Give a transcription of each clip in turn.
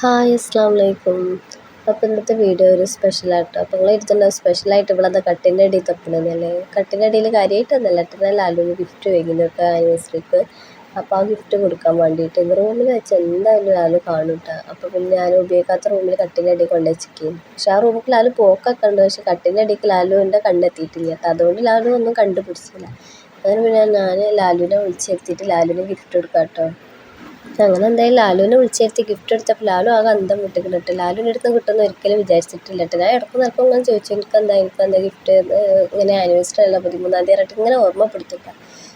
Hi അസ്സാം വലൈക്കും അപ്പോൾ ഇന്നത്തെ വീഡിയോ ഒരു സ്പെഷ്യലായിട്ടോ അപ്പോൾ നിങ്ങൾ ഇരുത്തുന്ന സ്പെഷ്യലായിട്ട് ഇവിടെ അത് കട്ടിന്റെ അടിയിൽ തപ്പണമെന്നല്ലേ കട്ടിന്റെ അടിയിൽ കാര്യമായിട്ടൊന്നല്ല ഏട്ടനെ ലാലുവിന് ഗിഫ്റ്റ് വൈകുന്നൊക്കെ ആനിവേഴ്സറിക്ക് അപ്പോൾ ആ ഗിഫ്റ്റ് കൊടുക്കാൻ വേണ്ടിയിട്ട് റൂമിൽ വെച്ച് എന്തായാലും ലാലു കാണും കേട്ടോ അപ്പോൾ പിന്നെ ഞാൻ ഉപയോഗിക്കാത്ത റൂമിൽ കട്ടിന്റെ അടി കൊണ്ടു വെച്ചിരിക്കും പക്ഷേ ആ റൂമിൽ ലാലു പോക്കൊക്കെ ഉണ്ട്. പക്ഷേ കട്ടിന്റെ അടിക്ക് ലാലുവിന്റെ കണ്ടെത്തിയിട്ടില്ല കേട്ടോ അതുകൊണ്ട് ലാലു ഒന്നും കണ്ടുപിടിച്ചില്ല. അങ്ങനെ പിന്നെ ഞാൻ ലാലുവിനെ വിളിച്ചെടുത്തിട്ട് ലാലുവിന് ഗിഫ്റ്റ് കൊടുക്കാം കേട്ടോ അങ്ങനെ എന്തായാലും ലാലുവിനെ വിളിച്ചിരുത്തി ഗിഫ്റ്റ് എടുത്തപ്പോൾ ലാലു ആകെ അന്തം വിട്ടിക്കണം കേട്ടോ. ലാലുവിന്റെ അടുത്ത് കിട്ടുമെന്ന് ഒരിക്കലും വിചാരിച്ചിട്ടില്ല കേട്ടോ. ഞാൻ ഇടയ്ക്ക് നിൽക്കും ഇങ്ങനെ ചോദിച്ചു. എനിക്ക് എന്താ എനിക്ക് എന്താ ഗിഫ്റ്റ് ഇങ്ങനെ ആനിവേഴ്സറി അല്ല പതിമൂന്നാം തീയതി ആയിട്ട് ഇങ്ങനെ ഓർമ്മപ്പെടുത്തിട്ടാ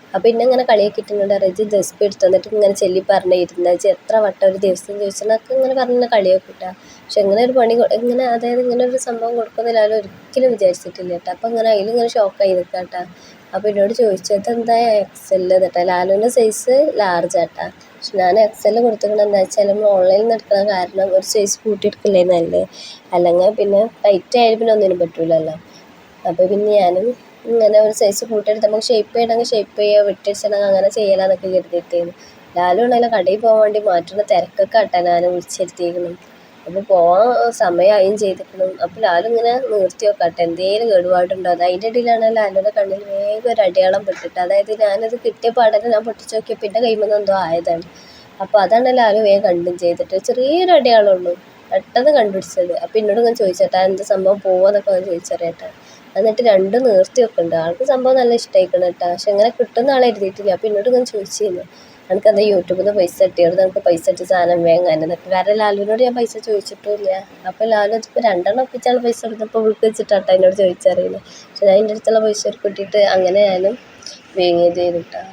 അപ്പോൾ പിന്നെ ഇങ്ങനെ കളിയാക്കിയിട്ടുണ്ട് റജി ദസ്പ് എടുത്ത് തന്നിട്ട് ഇങ്ങനെ ചെല്ലി പറഞ്ഞിരുന്ന ഇരുന്നത് എത്ര വട്ടം ഒരു ദിവസം ചോദിച്ചാൽ ഇങ്ങനെ പറഞ്ഞ കളിയെ കിട്ടുക പക്ഷെ ഇങ്ങനെ ഒരു പണി ഇങ്ങനെ അതായത് ഇങ്ങനെ ഒരു സംഭവം കൊടുക്കുന്ന ലാലു ഒരിക്കലും വിചാരിച്ചിട്ടില്ല കേട്ടോ. അപ്പോൾ ഇങ്ങനെ അതിലിങ്ങനെ ഷോക്കായി നിൽക്കാം കേട്ടോ. അപ്പോൾ എന്നോട് ചോദിച്ചത് എന്താ എക്സെല്ലാം കേട്ടോ ലാലുവിന്റെ സൈസ് ലാർജ് ആട്ടാ പക്ഷെ ഞാൻ എക്സെൽ കൊടുത്തിരിക്കുന്നത് എന്താ വെച്ചാൽ നമ്മൾ ഓൺലൈനിൽ നിന്ന് എടുക്കുന്ന കാരണം ഒരു സൈസ് കൂട്ടി എടുക്കില്ലേ നല്ലത്? അല്ലെങ്കിൽ പിന്നെ ടൈറ്റ് ആയാലും പിന്നെ ഒന്നിനും പറ്റൂലല്ലോ. അപ്പോൾ പിന്നെ ഞാനും ഇങ്ങനെ ഒരു സൈസ് കൂട്ടിയെടുത്ത് നമുക്ക് ഷേപ്പ് ചെയ്യണമെങ്കിൽ ഷേപ്പ് ചെയ്യുക വെട്ടിച്ചെങ്കിൽ അങ്ങനെ ചെയ്യലാന്നൊക്കെ കരുതിയിട്ടായിരുന്നു ലാലും ഉണ്ടെങ്കിൽ കടയിൽ പോകാൻ വേണ്ടി മാറ്റുന്ന തിരക്കൊക്കെ ആട്ടാ ഞാൻ വിളിച്ചിരുത്തിയിരിക്കണം അപ്പോൾ പോകാൻ സമയമായും ചെയ്തിരിക്കണം. അപ്പോൾ ലാലിങ്ങനെ നിർത്തി വെക്കട്ടെ. എന്തേലും കേടുപാടുണ്ടോ? അത് അതിന്റെ ഇടയിലാണ് ലാലിന്റെ കണ്ണിൽ വേഗം ഒരു അടയാളം പെട്ടിട്ട്. അതായത് ഞാനത് കിട്ടിയ പാടന്നെ ഞാൻ പൊട്ടിച്ച് നോക്കിയപ്പോൾ പിന്നെ കൈമൽ എന്തോ ആയതാണ്. അപ്പോൾ അതാണ് ലാലു വേഗം കണ്ടും ചെയ്തിട്ട് ചെറിയൊരു അടയാളമുള്ളൂ. പെട്ടെന്ന് കണ്ടുപിടിച്ചത്. അപ്പോൾ എന്നോട് ഇങ്ങനെ ചോദിച്ചേട്ടാ എന്ത് സംഭവം? പോവാന്നൊക്കെ ഞാൻ ചോദിച്ചറിയട്ടെ. എന്നിട്ട് രണ്ടും നിർത്തി വെക്കുന്നുണ്ട് ആൾക്ക് സംഭവം നല്ല ഇഷ്ടമായിക്കണം കേട്ടോ പക്ഷെ ഇങ്ങനെ കിട്ടുന്ന ആളെ എഴുതിയിട്ടില്ല. അപ്പോൾ എന്നോട് ഇങ്ങനെ ചോദിച്ചിരുന്നു. എനിക്കത് യൂട്യൂബിൽ നിന്ന് പൈസ കിട്ടിയത് നമുക്ക് പൈസ ഇട്ട് സാധനം വാങ്ങാൻ എന്നിട്ട് വേറെ ലാലുവിനോട് ഞാൻ പൈസ ചോദിച്ചിട്ടില്ല അപ്പോൾ ലാലു ഇപ്പോൾ രണ്ടെണ്ണം ഒപ്പിച്ചാണ് പൈസ കൊടുത്തപ്പോൾ വിളിക്ക് വെച്ചിട്ടാട്ടോ എന്നോട് ചോദിച്ചറിയില്ല പക്ഷെ ഞാൻ എന്റെ അടുത്തുള്ള പൈസ കിട്ടിയിട്ട് അങ്ങനെ ഞാനും വാങ്ങിയത് ചെയ്തിട്ടാണ്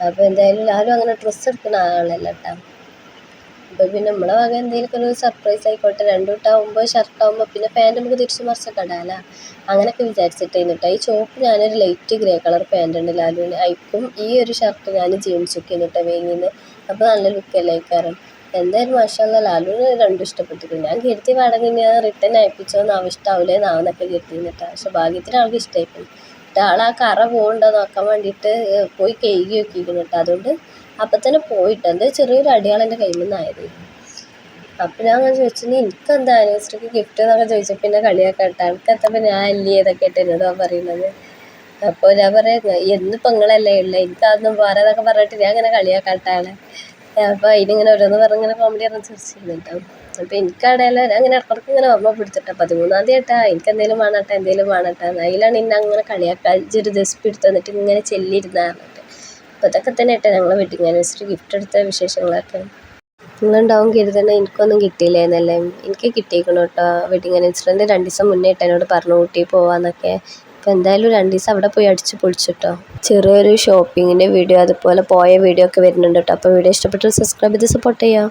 അപ്പോൾ എന്തായാലും ലാലു അങ്ങനെ ഡ്രസ്സ് എടുക്കുന്ന ആളല്ല കേട്ടോ അപ്പോൾ പിന്നെ നമ്മളെ വക എന്തെങ്കിലുമൊക്കെ ഒരു സർപ്രൈസ് ആയിക്കോട്ടെ. രണ്ടു ഷർട്ട് ഷർട്ടാകുമ്പോൾ പിന്നെ പാന്റ് നമുക്ക് തിരിച്ച് മറിച്ചൊക്കെ ഇടാമല്ലോ അങ്ങനെയൊക്കെ വിചാരിച്ചിട്ടായിരുന്നു ഈ ചോപ്പ് ഞാനൊരു ലൈറ്റ് ഗ്രേ കളർ പാന്റ് ഉണ്ട് ലാലുവിന്. അയക്കും ഈ ഒരു ഷർട്ട് ഞാൻ ജീൻസൊക്കെ കേട്ടോ വേങ്ങിന്ന്. അപ്പോൾ നല്ല ലുക്കല്ലേ കാരണം എന്തായാലും മാഷല്ല ലാലുവിന് രണ്ടും ഇഷ്ടപ്പെട്ടിട്ടുണ്ട്. ഞാൻ കരുതി വേണമെങ്കിൽ ഞാൻ റിട്ടേൺ അയപ്പിച്ചോന്ന് ആവശ്യമാവില്ലേ നാവെന്നൊക്കെ കരുതിയിരുന്നു കേട്ടോ പക്ഷെ ഭാഗ്യത്തിന് അവൾക്ക് ഇഷ്ടമായിപ്പോയി ആ കറ പോകണ്ടോ നോക്കാൻ വേണ്ടിയിട്ട് പോയി കഴുകി നോക്കിയിരിക്കുന്നു കേട്ടോ. അതുകൊണ്ട് അപ്പം തന്നെ പോയിട്ട് എന്താ ചെറിയൊരു അടിയാളം എന്റെ കയ്യിൽ നിന്നായത് അപ്പം ഞാൻ അങ്ങനെ ചോദിച്ചു എനിക്കെന്താ ആനിവേഴ്സറിക്ക് ഗിഫ്റ്റ് എന്നൊക്കെ ചോദിച്ചപ്പോൾ പിന്നെ കളിയാക്കാം കേട്ടോ. എനിക്കെത്തപ്പോൾ ഞാൻ അല്ലേ ഇതൊക്കെ ആയിട്ട് എന്നോട് പറയുന്നത്. അപ്പോൾ ഞാൻ പറയാം എന്നിപ്പോൾ നിങ്ങളല്ലേ ഉള്ളത് എനിക്കതൊന്നും എന്നൊക്കെ പറഞ്ഞിട്ട് ഞാൻ അങ്ങനെ കളിയാക്കാട്ടാണ് അപ്പോൾ അതിനിങ്ങനെ ഓരോന്ന് പറഞ്ഞിങ്ങനെ കോമഡി പറഞ്ഞ് ചിരിച്ചിരുന്നു അപ്പോൾ എനിക്കടയിൽ അങ്ങനെ ഇടക്കിടക്ക് ഇങ്ങനെ ഓർമ്മ പിടിച്ചിട്ടാ. പതിമൂന്നാം തീയതി എനിക്ക് എന്തെങ്കിലും വേണട്ടെ എന്തെങ്കിലും വേണട്ടെ. അതിലാണ് ഇന്നെ അങ്ങനെ കളിയാക്കാൻ ഒരു ദിവസം എടുത്ത് തന്നിട്ട് ഇങ്ങനെ ചെല്ലിയിരുന്നാ പറഞ്ഞിട്ട്. അപ്പോൾ ഇതൊക്കെ തന്നെ ഏട്ടാ ഞങ്ങളെ വെഡിങ് ആനിവേഴ്സറി ഗിഫ്റ്റ് എടുത്ത വിശേഷങ്ങളൊക്കെ. നിങ്ങളുണ്ടാവും കരുതണ എനിക്കൊന്നും കിട്ടിയില്ലായിരുന്നല്ലേ എനിക്ക് കിട്ടിയിരിക്കണം കേട്ടോ. വെഡിങ് ആനിവേഴ്സറിന്റെ രണ്ട് ദിവസം മുന്നേ ഏട്ടനോട് പറഞ്ഞു ഊട്ടി പോവാന്നൊക്കെ. അപ്പോൾ എന്തായാലും രണ്ട് ദിവസം അവിടെ പോയി അടിച്ച് പൊളിച്ചിട്ടോ. ചെറിയൊരു ഷോപ്പിങ്ങിന്റെ വീഡിയോ അതുപോലെ പോയ വീഡിയോ ഒക്കെ വരുന്നുണ്ട് കേട്ടോ അപ്പോൾ വീഡിയോ ഇഷ്ടപ്പെട്ടാൽ സബ്സ്ക്രൈബ് ചെയ്ത് സപ്പോർട്ട് ചെയ്യാം.